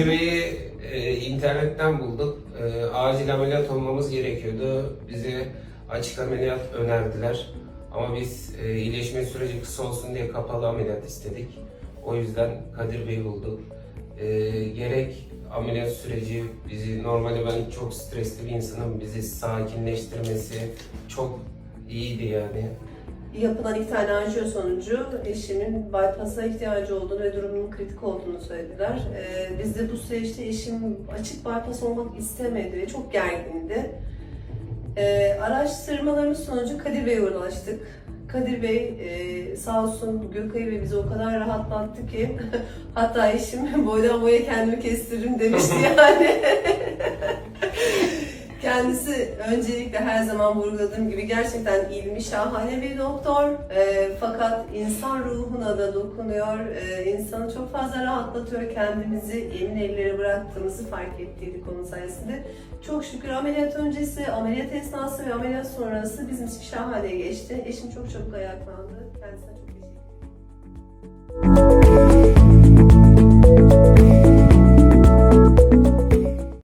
Kadir Bey'i e, internetten bulduk. E, acil ameliyat olmamız gerekiyordu. Bize açık ameliyat önerdiler. Ama biz e, iyileşme süreci kısa olsun diye kapalı ameliyat istedik. O yüzden Kadir Bey'i bulduk. E, gerek ameliyat süreci bizi normalde ben çok stresli bir insanım. Bizi sakinleştirmesi çok iyiydi yani. Yapılan iki tane anjiyo sonucu eşimin bypass'a ihtiyacı olduğunu ve durumunun kritik olduğunu söylediler. Ee, biz de bu süreçte eşim açık bypass olmak istemedi ve çok gergindi. Ee, araştırmalarımız sonucu Kadir Bey'e ulaştık. Kadir Bey e, sağ olsun Gökay'ı ve bizi o kadar rahatlattı ki hatta eşim boydan boya kendimi kestiririm demişti yani. Kendisi öncelikle her zaman vurguladığım gibi gerçekten ilmi şahane bir doktor. Ee, fakat insan ruhuna da dokunuyor. Ee, insanı çok fazla rahatlatıyor. Kendimizi emin ellere bıraktığımızı fark ettiydik onun sayesinde. Çok şükür ameliyat öncesi, ameliyat esnası ve ameliyat sonrası bizim için şahane geçti. Eşim çok çabuk ayaklandı. Kendisine çok teşekkür ederim.